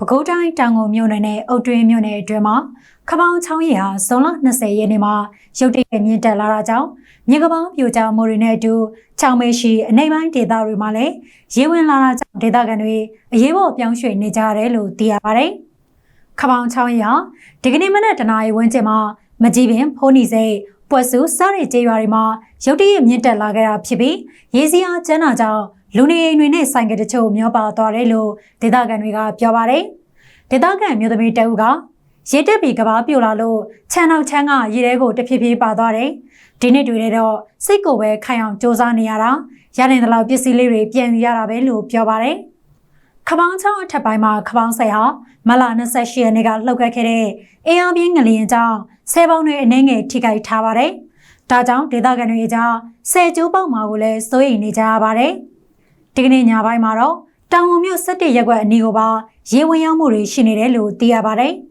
ပဲခူးတိုင်းတောင်ကုန်မြို့နယ်နဲ့အုတ်တွင်းမြို့နယ်အတွင်းမှာခပောင်းချောင်းရီဟာဇွန်လ20ရက်နေ့မှာရုတ်တရက်မြင့်တက်လာတာကြောင့်မြေကပောင်းပြိုကျမှုတွေနဲ့အတူချောင်းမဲရှိအနေပိုင်းဒေသတွေမှာလည်းရေဝင်လာတာကြောင့်ဒေသခံတွေအရေးပေါ်ပြောင်းရွှေ့နေကြရတယ်လို့သိရပါတယ်။ခပောင်းချောင်းရီဟာဒီကနေ့မနက်တနာရီဝန်းကျင်မှာမကြီးပင်ဖိုးနီစိတ်ပွက်စုစားရကျေးရွာတွေမှာရုတ်တရက်မြင့်တက်လာခဲ့တာဖြစ်ပြီးရေစီးအားကျန်းတာကြောင့် လူနေအိမ်တွေနဲ့ဆိုင်ကတချို့မျောပါသွားတယ်လို့ဒေသခံတွေကပြောပါတယ်။ဒေသခံမျိုးသမီးတအုပ်ကရေတက်ပြီးကဘာပြိုလာလို့ခြံနောက်ချမ်းကရေထဲကိုတဖြည်းဖြည်းပါသွားတယ်။ဒီနေ့တွေတော့စိတ်ကိုပဲခိုင်အောင်စူးစမ်းနေရတာရနိုင်တဲ့လောက်ပစ္စည်းလေးတွေပြန်ယူရတာပဲလို့ပြောပါတယ်။ခပောင်းချောင်းအထက်ပိုင်းမှာခပောင်းဆိုင်ဟာမလ28ရက်နေ့ကလှုပ်ခတ်ခဲ့တဲ့အင်အားပြင်းငလျင်ကြောင့်ဆဲပေါင်းတွေအနှဲငယ်ထိခိုက်ထားပါတယ်။ဒါကြောင့်ဒေသခံတွေအကြားဆဲကျိုးပေါက်မှာကိုလည်းစိုးရိမ်နေကြရပါတယ်။ ဒီကနေ့ညပိုင်းမှာတော့တောင်ဝမြို့17ရက်ကွက်အနီးကိုပါရေဝင်ရောက်မှုတွေရှိနေတယ်လို့သိရပါတယ်။